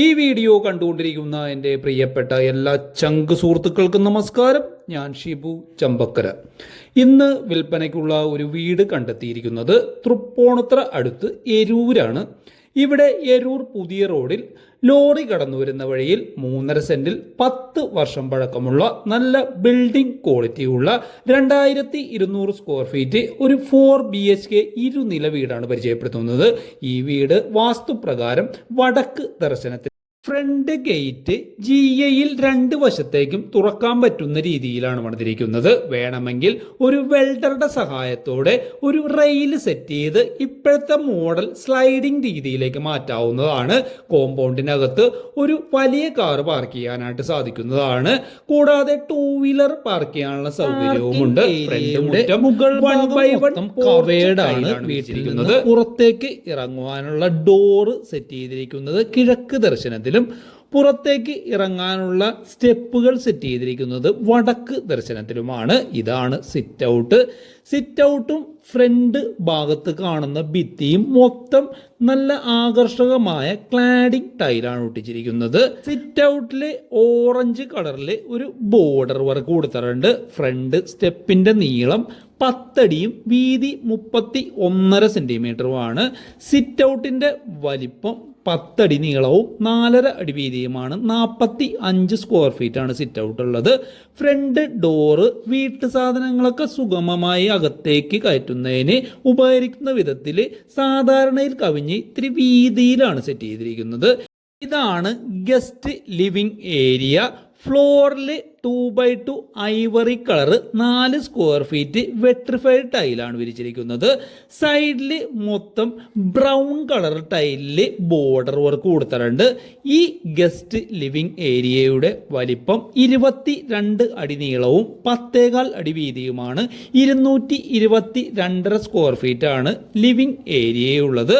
ഈ വീഡിയോ കണ്ടുകൊണ്ടിരിക്കുന്ന എന്റെ പ്രിയപ്പെട്ട എല്ലാ ചങ്ക് സുഹൃത്തുക്കൾക്കും നമസ്കാരം. ഞാൻ ഷിബു ചമ്പക്കര. ഇന്ന് വിൽപ്പനയ്ക്കുള്ള ഒരു വീട് കണ്ടെത്തിയിരിക്കുന്നത് തൃപ്പൂണിത്ര അടുത്ത് എരൂരാണ്. ഇവിടെ എരൂർ പുതിയ റോഡിൽ ലോറി കടന്നു വരുന്ന വഴിയിൽ മൂന്നര സെന്റിൽ പത്ത് വർഷം പഴക്കമുള്ള നല്ല ബിൽഡിംഗ് ക്വാളിറ്റിയുള്ള രണ്ടായിരത്തി ഇരുന്നൂറ് സ്ക്വയർ ഫീറ്റ് ഒരു ഫോർ ബി എച്ച് കെ ഇരുനില വീടാണ് പരിചയപ്പെടുത്തുന്നത്. ഈ വീട് വാസ്തുപ്രകാരം വടക്ക് ദർശനത്തിൽ ഫ്രണ്ട് ഗേറ്റ് ജി എയിൽ രണ്ട് വശത്തേക്കും തുറക്കാൻ പറ്റുന്ന രീതിയിലാണ് പണിതിരിക്കുന്നത് വേണമെങ്കിൽ ഒരു വെൽഡറുടെ സഹായത്തോടെ ഒരു റെയിൽ സെറ്റ് ചെയ്ത് ഇപ്പോഴത്തെ മോഡൽ സ്ലൈഡിംഗ് രീതിയിലേക്ക് മാറ്റാവുന്നതാണ്. കോമ്പൗണ്ടിനകത്ത് ഒരു വലിയ കാർ പാർക്ക് ചെയ്യാനായിട്ട് സാധിക്കുന്നതാണ്. കൂടാതെ ടൂ വീലർ പാർക്ക് ചെയ്യാനുള്ള സൗകര്യവുമുണ്ട്. ഫ്രണ്ട് മുറ്റം മുകൾ വൺ ബൈ വൺ കവേർഡ് ആണ് വീട്ടിരിക്കുന്നത്. പുറത്തേക്ക് ഇറങ്ങുവാനുള്ള ഡോറ് സെറ്റ് ചെയ്തിരിക്കുന്നത്. കിഴക്ക് ദർശനത്തിലും പുറത്തേക്ക് ഇറങ്ങാനുള്ള സ്റ്റെപ്പുകൾ സെറ്റ് ചെയ്തിരിക്കുന്നത് വടക്ക് ദർശനത്തിലുമാണ്. ഇതാണ് സിറ്റ് ഔട്ട് സിറ്റ് ഔട്ടും ഫ്രണ്ട് ഭാഗത്ത് കാണുന്ന ഭിത്തിയും മൊത്തം നല്ല ആകർഷകമായ ക്ലാഡിംഗ് ടൈലാണ് ഒട്ടിച്ചിരിക്കുന്നത്. സിറ്റ് ഔട്ടിലെ ഓറഞ്ച് കളറിൽ ഒരു ബോർഡർ വർക്ക് കൊടുത്തിട്ടുണ്ട്. ഫ്രണ്ട് സ്റ്റെപ്പിന്റെ നീളം പത്തടിയും വീതി മുപ്പത്തി ഒന്നര സെന്റിമീറ്ററുമാണ് സിറ്റ് ഔട്ടിന്റെ വലിപ്പം പത്തടി നീളവും നാലര അടി വീതിയുമാണ് നാൽപ്പത്തി അഞ്ച് സ്ക്വയർ ഫീറ്റ് ആണ് സിറ്റ് ഔട്ട് ഉള്ളത്. ഫ്രണ്ട് ഡോറ് വീട്ടു സാധനങ്ങളൊക്കെ സുഗമമായി അകത്തേക്ക് കയറ്റുന്നതിന് ഉപകരിക്കുന്ന വിധത്തിൽ സാധാരണയിൽ കവിഞ്ഞ് ഇത്തിരി വീതിയിലാണ് സെറ്റ് ചെയ്തിരിക്കുന്നത്. ഇതാണ് ഗസ്റ്റ് ലിവിംഗ് ഏരിയ ഫ്ലോറിൽ two by two ivory colour നാല് സ്ക്വയർ ഫീറ്റ് വെട്രിഫൈഡ് ടൈലാണ് വിരിച്ചിരിക്കുന്നത്. സൈഡിൽ മൊത്തം ബ്രൗൺ കളർ ടൈലിൽ ബോർഡർ വർക്ക് കൊടുത്തിട്ടുണ്ട്. ഈ ഗസ്റ്റ് ലിവിംഗ് ഏരിയയുടെ വലിപ്പം ഇരുപത്തി രണ്ട് അടി നീളവും പത്തേകാൽ അടി വീതിയുമാണ്. ഇരുന്നൂറ്റി ഇരുപത്തി രണ്ടര സ്ക്വയർ ഫീറ്റ് ആണ് ലിവിംഗ് ഏരിയയുള്ളത്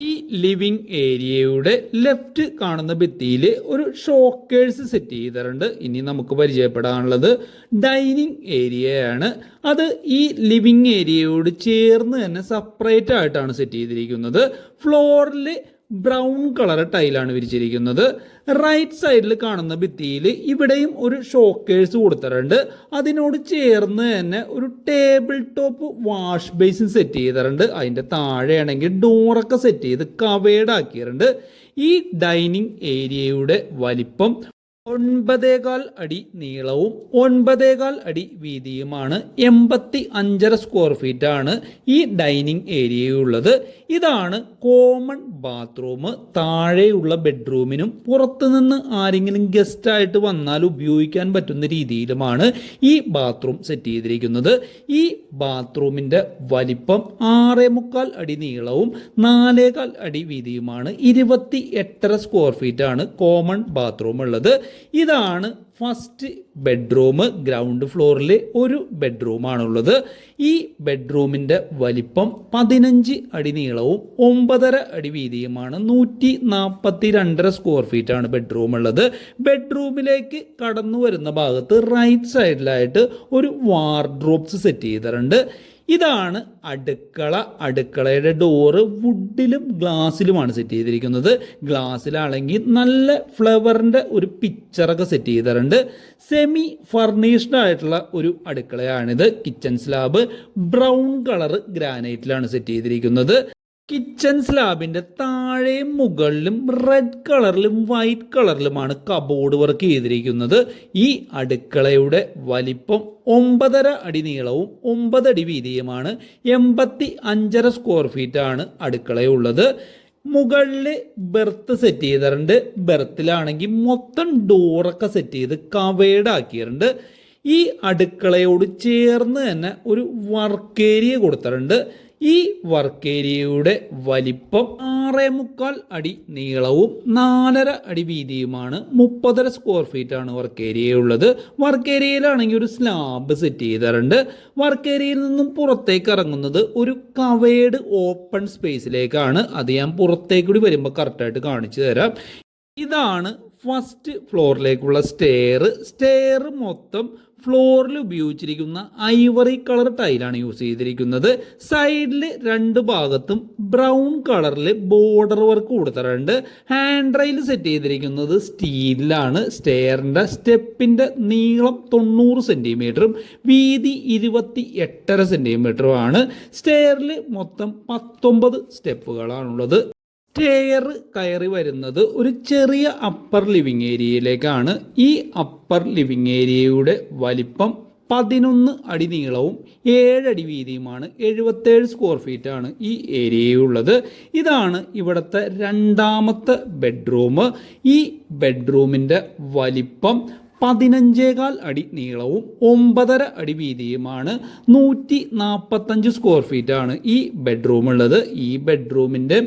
ഈ ലിവിംഗ് ഏരിയയുടെ ലെഫ്റ്റ് കാണുന്ന ഭിത്തിയിൽ ഒരു ഷോക്കേഴ്സ് സെറ്റ് ചെയ്തിട്ടുണ്ട്. ഇനി നമുക്ക് പരിചയപ്പെടാനുള്ളത് ഡൈനിങ് ഏരിയയാണ്. അത് ഈ ലിവിംഗ് ഏരിയയോട് ചേർന്ന് തന്നെ സെപ്പറേറ്റ് ആയിട്ടാണ് സെറ്റ് ചെയ്തിരിക്കുന്നത്. ഫ്ലോറിൽ ബ്രൗൺ കളർ ടൈലാണ് വിരിച്ചിരിക്കുന്നത്. റൈറ്റ് സൈഡിൽ കാണുന്ന ഭിത്തിയിൽ ഇവിടെയും ഒരു ഷോക്കേഴ്സ് കൊടുത്തിട്ടുണ്ട്. അതിനോട് ചേർന്ന് തന്നെ ഒരു table top wash basin set ചെയ്തിട്ടുണ്ട്. അതിന്റെ താഴെയാണെങ്കിൽ ഡോറൊക്കെ സെറ്റ് ചെയ്ത് കവേഡ് ആക്കിയിട്ടുണ്ട്. ഈ ഡൈനിങ് ഏരിയയുടെ വലിപ്പം ഒൻപതേകാൽ അടി നീളവും ഒൻപതേകാൽ അടി വീതിയുമാണ് എൺപത്തി അഞ്ചര സ്ക്വയർ ഫീറ്റ് ആണ് ഈ ഡൈനിങ് ഏരിയയുള്ളത് ഇതാണ് കോമൺ ബാത്റൂം താഴെയുള്ള ബെഡ്റൂമിനും പുറത്തുനിന്ന് ആരെങ്കിലും ഗസ്റ്റായിട്ട് വന്നാൽ ഉപയോഗിക്കാൻ പറ്റുന്ന രീതിയിലുമാണ് ഈ ബാത്റൂം സെറ്റ് ചെയ്തിരിക്കുന്നത്. ഈ ബാത്റൂമിന്റെ വലിപ്പം ആറേ മുക്കാൽ അടി നീളവും നാലേകാൽ അടി വീതിയുമാണ്. ഇരുപത്തി എട്ടര സ്ക്വയർ ഫീറ്റ് ആണ് കോമൺ ബാത്റൂം ഉള്ളത്. ഇതാണ് ഫസ്റ്റ് ബെഡ്റൂം ഗ്രൗണ്ട് ഫ്ലോറിൽ ഒരു ബെഡ്റൂമാണുള്ളത്. ഈ ബെഡ്റൂമിന്റെ വലിപ്പം പതിനഞ്ച് അടി നീളവും ഒമ്പതര അടി വീതിയുമാണ്. നൂറ്റി നാൽപ്പത്തി രണ്ടര സ്ക്വയർ ഫീറ്റ് ആണ് ബെഡ്റൂം ഉള്ളത് ബെഡ്റൂമിലേക്ക് കടന്നു വരുന്ന ഭാഗത്ത് റൈറ്റ് സൈഡിലായിട്ട് ഒരു വാർഡ്രോബ്സ് സെറ്റ് ചെയ്തിട്ടുണ്ട്. ഇതാണ് അടുക്കള. അടുക്കളയുടെ ഡോറ് വുഡിലും ഗ്ലാസ്സിലുമാണ് സെറ്റ് ചെയ്തിരിക്കുന്നത്. ഗ്ലാസ്സിലാണെങ്കിൽ നല്ല ഫ്ലവറിന്റെ ഒരു പിക്ചറൊക്കെ സെറ്റ് ചെയ്തിട്ടുണ്ട്. സെമി ഫർണിഷ്ഡ് ആയിട്ടുള്ള ഒരു അടുക്കളയാണിത്. കിച്ചൺ സ്ലാബ് ബ്രൗൺ കളർ ഗ്രാനൈറ്റിലാണ് സെറ്റ് ചെയ്തിരിക്കുന്നത്. കിച്ചൺ സ്ലാബിന്റെ താഴെയും മുകളിലും റെഡ് കളറിലും വൈറ്റ് കളറിലുമാണ് കബോർഡ് വർക്ക് ചെയ്തിരിക്കുന്നത്. ഈ അടുക്കളയുടെ വലിപ്പം ഒമ്പതര അടി നീളവും ഒമ്പതടി വീതിയുമാണ്. എൺപത്തി അഞ്ചര സ്ക്വയർ ഫീറ്റ് ആണ് അടുക്കളയുള്ളത്. മുകളിൽ ബെർത്ത് സെറ്റ് ചെയ്തിട്ടുണ്ട്. ബെർത്തിലാണെങ്കിൽ മൊത്തം ഡോറൊക്കെ സെറ്റ് ചെയ്ത് കവേഡ് ആക്കിയിട്ടുണ്ട്. ഈ അടുക്കളയോട് ചേർന്ന് തന്നെ ഒരു വർക്ക് ഏരിയ കൊടുത്തിട്ടുണ്ട്. ഈ വർക്ക് ഏരിയയുടെ വലിപ്പം ആറേ മുക്കാൽ അടി നീളവും നാലര അടി വീതിയുമാണ്. മുപ്പതര സ്ക്വയർ ഫീറ്റ് ആണ് വർക്ക് ഏരിയ ഉള്ളത്. വർക്ക് ഏരിയയിലാണെങ്കിൽ ഒരു സ്ലാബ് സെറ്റ് ചെയ്തിട്ടുണ്ട്. വർക്ക് ഏരിയയിൽ നിന്നും പുറത്തേക്ക് ഇറങ്ങുന്നത് ഒരു കവേഡ് ഓപ്പൺ സ്പേസിലേക്കാണ് അത് ഞാൻ പുറത്തേക്ക് കൂടി വരുമ്പോൾ കറക്റ്റായിട്ട് കാണിച്ചു തരാം. ഇതാണ് ഫസ്റ്റ് ഫ്ലോറിലേക്കുള്ള സ്റ്റെയർ സ്റ്റെയർ മൊത്തം ഫ്ലോറിൽ ഉപയോഗിച്ചിരിക്കുന്ന ഐവറി കളർ ടൈലാണ് യൂസ് ചെയ്തിരിക്കുന്നത്. സൈഡിൽ രണ്ട് ഭാഗത്തും ബ്രൗൺ കളറിൽ ബോർഡർ വർക്ക് കൊടുത്തിട്ടുണ്ട്. ഹാൻഡ് റെയിൽ സെറ്റ് ചെയ്തിരിക്കുന്നത് സ്റ്റീലിലാണ്. സ്റ്റെയറിന്റെ സ്റ്റെപ്പിന്റെ നീളം തൊണ്ണൂറ് സെന്റിമീറ്ററും വീതി ഇരുപത്തി എട്ടര സെന്റിമീറ്ററുമാണ് സ്റ്റെയറിൽ മൊത്തം പത്തൊമ്പത് സ്റ്റെപ്പുകളാണുള്ളത്. സ്റ്റെയർ കയറി വരുന്നത് ഒരു ചെറിയ അപ്പർ ലിവിങ് ഏരിയയിലേക്കാണ് ഈ അപ്പർ ലിവിങ് ഏരിയയുടെ വലിപ്പം പതിനൊന്ന് അടി നീളവും ഏഴടി വീതിയുമാണ്. എഴുപത്തേഴ് സ്ക്വയർ ഫീറ്റ് ആണ് ഈ ഏരിയയുള്ളത് ഇതാണ് ഇവിടുത്തെ രണ്ടാമത്തെ ബെഡ്റൂം ഈ ബെഡ്റൂമിന്റെ വലിപ്പം പതിനഞ്ചേകാൽ അടി നീളവും ഒമ്പതര അടി വീതിയുമാണ്. നൂറ്റി നാൽപ്പത്തഞ്ച് സ്ക്വയർ ഫീറ്റാണ് ഈ ബെഡ്റൂം ഉള്ളത്. ഈ ബെഡ്റൂമിന്റെ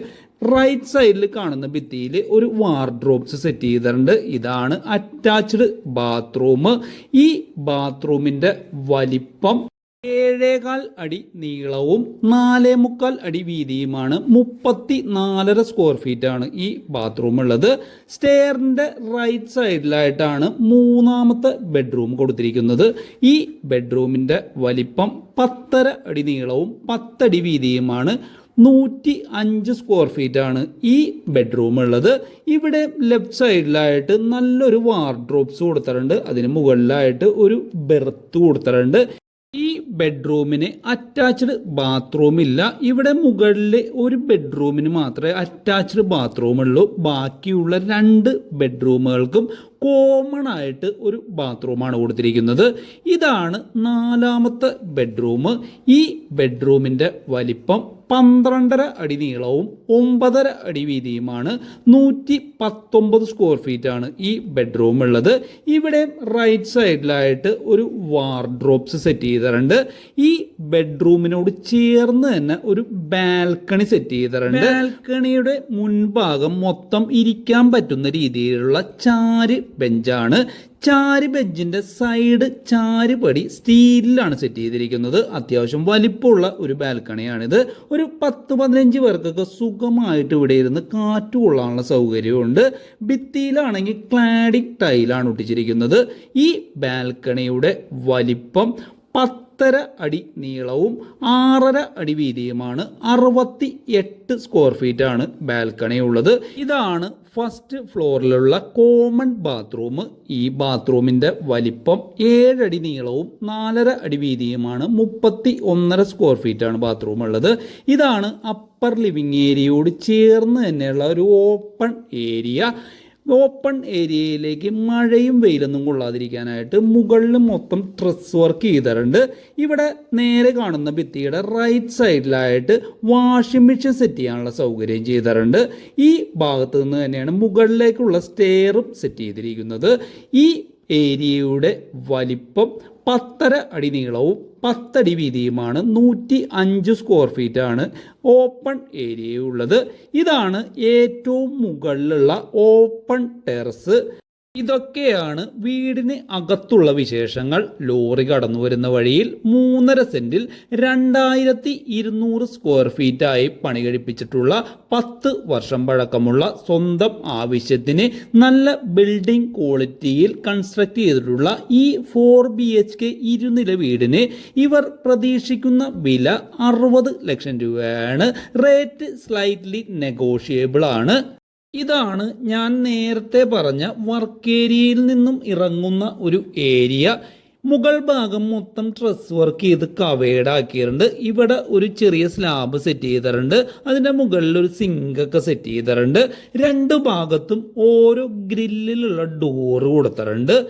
റൈറ്റ് സൈഡിൽ കാണുന്ന ഭിത്തിയിൽ ഒരു വാർഡ്രോബ്സ് സെറ്റ് ചെയ്തിട്ടുണ്ട്. ഇതാണ് അറ്റാച്ച്ഡ് ബാത്റൂം ഈ ബാത്റൂമിന്റെ വലിപ്പം ഏഴേകാൽ അടി നീളവും നാലേ മുക്കാൽ അടി വീതിയുമാണ്. മുപ്പത്തി നാലര സ്ക്വയർ ഫീറ്റ് ആണ് ഈ ബാത്റൂം ഉള്ളത്. സ്റ്റെയറിന്റെ റൈറ്റ് സൈഡിലായിട്ടാണ് മൂന്നാമത്തെ ബെഡ്റൂം കൊടുത്തിരിക്കുന്നത്. ഈ ബെഡ്റൂമിന്റെ വലിപ്പം പത്തര അടി നീളവും പത്തടി വീതിയുമാണ്. നൂറ്റി അഞ്ച് സ്ക്വയർ ഫീറ്റ് ആണ് ഈ ബെഡ്റൂം ഉള്ളത്. ഇവിടെ ലെഫ്റ്റ് സൈഡിലായിട്ട് നല്ലൊരു വാർഡ്രോബ്സ് കൊടുത്തിട്ടുണ്ട്. അതിന് മുകളിലായിട്ട് ഒരു ബെർത്ത് കൊടുത്തിട്ടുണ്ട്. ഈ ബെഡ്റൂമിന് അറ്റാച്ച്ഡ് ബാത്റൂം ഇല്ല. ഇവിടെ മുകളിൽ ഒരു ബെഡ്റൂമിന് മാത്രമേ അറ്റാച്ച്ഡ് ബാത്റൂം ഉള്ളൂ. ബാക്കിയുള്ള രണ്ട് ബെഡ്റൂമുകൾക്കും കോമൺ ആയിട്ട് ഒരു ബാത്റൂമാണ് കൊടുത്തിരിക്കുന്നത്. ഇതാണ് നാലാമത്തെ ബെഡ്റൂം ഈ ബെഡ്റൂമിന്റെ വലിപ്പം പന്ത്രണ്ടര അടി നീളവും ഒമ്പതര അടി വീതിയുമാണ്. നൂറ്റി പത്തൊമ്പത് സ്ക്വയർ ഫീറ്റ് ആണ് ഈ ബെഡ്റൂം ഉള്ളത്. ഇവിടെ റൈറ്റ് സൈഡിലായിട്ട് ഒരു വാർഡ്രോപ്സ് സെറ്റ് ചെയ്തിട്ടുണ്ട്. ഈ ബെഡ്റൂമിനോട് ചേർന്ന് തന്നെ ഒരു ബാൽക്കണി സെറ്റ് ചെയ്തിട്ടുണ്ട്. ബാൽക്കണിയുടെ മുൻഭാഗം മൊത്തം ഇരിക്കാൻ പറ്റുന്ന രീതിയിലുള്ള ചാര് ബെഞ്ചാണ് ചാരി ബെഞ്ചിന്റെ സൈഡ് ചാരുപടി സ്റ്റീലിലാണ് സെറ്റ് ചെയ്തിരിക്കുന്നത്. അത്യാവശ്യം വലിപ്പമുള്ള ഒരു ബാൽക്കണിയാണിത് ഒരു പത്ത് പതിനഞ്ച് പേർക്കൊക്കെ സുഖമായിട്ട് ഇവിടെ ഇരുന്ന് കാറ്റ് കൊള്ളാനുള്ള സൗകര്യമുണ്ട് ഭിത്തിയിലാണെങ്കിൽ ക്ലാഡിക് ടൈലാണ് ഒട്ടിച്ചിരിക്കുന്നത്. ഈ ബാൽക്കണിയുടെ വലിപ്പം പത്തര അടി നീളവും ആറര അടി വീതിയുമാണ് അറുപത്തി എട്ട് സ്ക്വയർ ഫീറ്റ് ആണ് ബാൽക്കണി ഉള്ളത്. ഇതാണ് ഫസ്റ്റ് ഫ്ലോറിലുള്ള കോമൺ ബാത്റൂം ഈ ബാത്റൂമിന്റെ വലിപ്പം ഏഴടി നീളവും നാലര അടി വീതിയുമാണ് മുപ്പത്തി ഒന്നര സ്ക്വയർ ഫീറ്റ് ആണ് ബാത്റൂം ഉള്ളത്. ഇതാണ് അപ്പർ ലിവിംഗ് ഏരിയയോട് ചേർന്ന് തന്നെയുള്ള ഒരു ഓപ്പൺ ഏരിയ ഓപ്പൺ ഏരിയയിലേക്ക് മഴയും വെയിലൊന്നും കൊള്ളാതിരിക്കാനായിട്ട് മുകളിൽ മൊത്തം ട്രസ് വർക്ക് ചെയ്തിട്ടുണ്ട്. ഇവിടെ നേരെ കാണുന്ന ഭിത്തിയുടെ റൈറ്റ് സൈഡിലായിട്ട് വാഷിംഗ് മെഷീൻ സെറ്റ് ചെയ്യാനുള്ള സൗകര്യം ചെയ്തിട്ടുണ്ട്. ഈ ഭാഗത്ത് നിന്ന് തന്നെയാണ് മുകളിലേക്കുള്ള സ്റ്റെയറും സെറ്റ് ചെയ്തിരിക്കുന്നത്. ഈ ഏരിയയുടെ വലിപ്പം പത്തര അടി നീളവും പത്തടി വീതിയുമാണ് നൂറ്റി അഞ്ച് സ്ക്വയർ ഫീറ്റ് ആണ് ഓപ്പൺ ഏരിയയുള്ളത് ഇതാണ് ഏറ്റവും മുകളിലുള്ള ഓപ്പൺ ടെറസ് ഇതൊക്കെയാണ് വീടിന് അകത്തുള്ള വിശേഷങ്ങൾ. ലോറി കടന്നു വരുന്ന വഴിയിൽ മൂന്നര സെന്റിൽ രണ്ടായിരത്തി ഇരുന്നൂറ് സ്ക്വയർ ഫീറ്റായി പണി കഴിപ്പിച്ചിട്ടുള്ള പത്ത് വർഷം പഴക്കമുള്ള സ്വന്തം ആവശ്യത്തിന് നല്ല ബിൽഡിംഗ് ക്വാളിറ്റിയിൽ കൺസ്ട്രക്ട് ചെയ്തിട്ടുള്ള ഈ ഫോർ ബി എച്ച് കെ ഇരുനില വീടിന് ഇവർ പ്രതീക്ഷിക്കുന്ന വില അറുപത് ലക്ഷം രൂപയാണ്. റേറ്റ് സ്ലൈറ്റ്ലി നെഗോഷിയബിൾ ആണ്. ഇതാണ് ഞാൻ നേരത്തെ പറഞ്ഞ വർക്ക് ഏരിയയിൽ നിന്നും ഇറങ്ങുന്ന ഒരു ഏരിയ. മുകൾ ഭാഗം മൊത്തം ട്രസ് വർക്ക് ചെയ്ത് കവേഡ് ആക്കിയിട്ടുണ്ട്. ഇവിടെ ഒരു ചെറിയ സ്ലാബ് സെറ്റ് ചെയ്തിട്ടുണ്ട്. അതിന്റെ മുകളിൽ ഒരു സിങ്ക് ഒക്കെ സെറ്റ് ചെയ്തിട്ടുണ്ട്. രണ്ട് ഭാഗത്തും ഓരോ ഗ്രില്ലിലുള്ള ഡോറ് കൊടുത്തിട്ടുണ്ട്.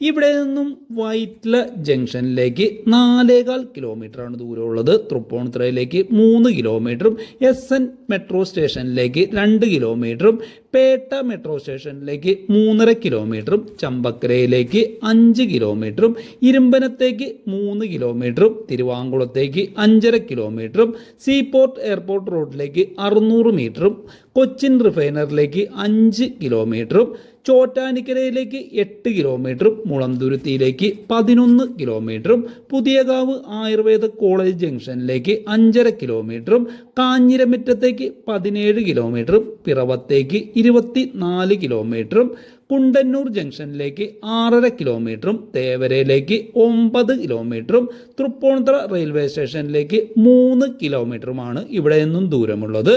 ഇവിടെ നിന്നും വൈറ്റ്ല ജംഗ്ഷനിലേക്ക് നാലേകാൽ കിലോമീറ്ററാണ് ദൂരമുള്ളത്. തൃപ്പൂണിത്തുറയിലേക്ക് മൂന്ന് കിലോമീറ്ററും എസ് എൻ മെട്രോ സ്റ്റേഷനിലേക്ക് രണ്ട് കിലോമീറ്ററും പേട്ട മെട്രോ സ്റ്റേഷനിലേക്ക് മൂന്നര കിലോമീറ്ററും ചമ്പക്കരയിലേക്ക് അഞ്ച് കിലോമീറ്ററും ഇരുമ്പനത്തേക്ക് മൂന്ന് കിലോമീറ്ററും തിരുവാങ്കുളത്തേക്ക് അഞ്ചര കിലോമീറ്ററും സീപോർട്ട് എയർപോർട്ട് റോഡിലേക്ക് അറുന്നൂറ് മീറ്ററും കൊച്ചിൻ റിഫൈനറിലേക്ക് അഞ്ച് കിലോമീറ്ററും ചോറ്റാനിക്കരയിലേക്ക് എട്ട് കിലോമീറ്ററും മുളന്തുരുത്തിയിലേക്ക് പതിനൊന്ന് കിലോമീറ്ററും പുതിയകാവ് ആയുർവേദ കോളേജ് ജംഗ്ഷനിലേക്ക് അഞ്ചര കിലോമീറ്ററും കാഞ്ഞിരമിറ്റത്തേക്ക് പതിനേഴ് കിലോമീറ്ററും പിറവത്തേക്ക് ഇരുപത്തി നാല് കിലോമീറ്ററും കുണ്ടന്നൂർ ജംഗ്ഷനിലേക്ക് ആറര കിലോമീറ്ററും തേവരയിലേക്ക് ഒമ്പത് കിലോമീറ്ററും തൃപ്പൂണിത്തുറ റെയിൽവേ സ്റ്റേഷനിലേക്ക് മൂന്ന് കിലോമീറ്ററുമാണ് ഇവിടെ നിന്നും ദൂരമുള്ളത്.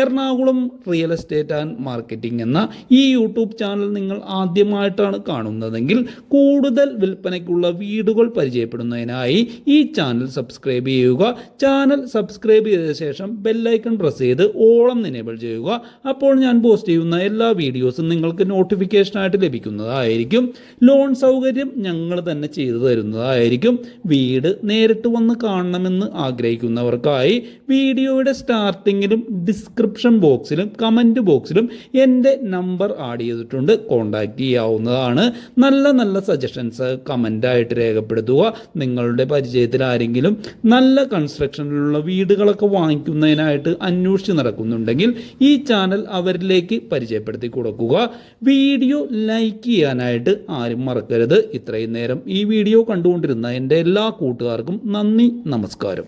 Ernakulam real estate and marketing എന്ന ഈ യൂട്യൂബ് ചാനൽ നിങ്ങൾ ആദ്യമായിട്ടാണ് കാണുന്നതെങ്കിൽ കൂടുതൽ വിൽപ്പനയ്ക്കുള്ള വീടുകൾ പരിചയപ്പെടുന്നതിനായി ഈ ചാനൽ സബ്സ്ക്രൈബ് ചെയ്യുക. ചാനൽ സബ്സ്ക്രൈബ് ചെയ്ത ശേഷം ബെല്ലൈക്കൺ പ്രസ് ചെയ്ത് ഓളം എനേബിൾ ചെയ്യുക. അപ്പോൾ ഞാൻ പോസ്റ്റ് ചെയ്യുന്ന എല്ലാ വീഡിയോസും നിങ്ങൾക്ക് നോട്ടിഫിക്കേഷനായിട്ട് ലഭിക്കുന്നതായിരിക്കും. ലോൺ സൗകര്യം ഞങ്ങൾ തന്നെ ചെയ്തു തരുന്നതായിരിക്കും. വീട് നേരിട്ട് വന്ന് കാണണമെന്ന് ആഗ്രഹിക്കുന്നവർക്കായി വീഡിയോയുടെ സ്റ്റാർട്ടിങ്ങിലും ഡിസ്ക്രിപ്ഷൻ ബോക്സിലും കമന്റ് ബോക്സിലും എന്റെ നമ്പർ ആഡ് ചെയ്തിട്ടുണ്ട്. കോൺടാക്റ്റ് ചെയ്യാവുന്നതാണ്. നല്ല നല്ല സജഷൻസ് കമന്റായിട്ട് രേഖപ്പെടുത്തുക. നിങ്ങളുടെ പരിചയത്തിൽ ആരെങ്കിലും നല്ല കൺസ്ട്രക്ഷനിലുള്ള വീടുകളൊക്കെ വാങ്ങിക്കുന്നതിനായിട്ട് അന്വേഷിച്ച് നടക്കുന്നുണ്ടെങ്കിൽ ഈ ചാനൽ അവരിലേക്ക് പരിചയപ്പെടുത്തി കൊടുക്കുക. വീഡിയോ ലൈക്ക് ചെയ്യാനായിട്ട് ആരും മറക്കരുത്. ഇത്രയും നേരം ഈ വീഡിയോ കണ്ടുകൊണ്ടിരുന്ന എന്റെ എല്ലാ കൂട്ടുകാർക്കും നന്ദി നമസ്കാരം.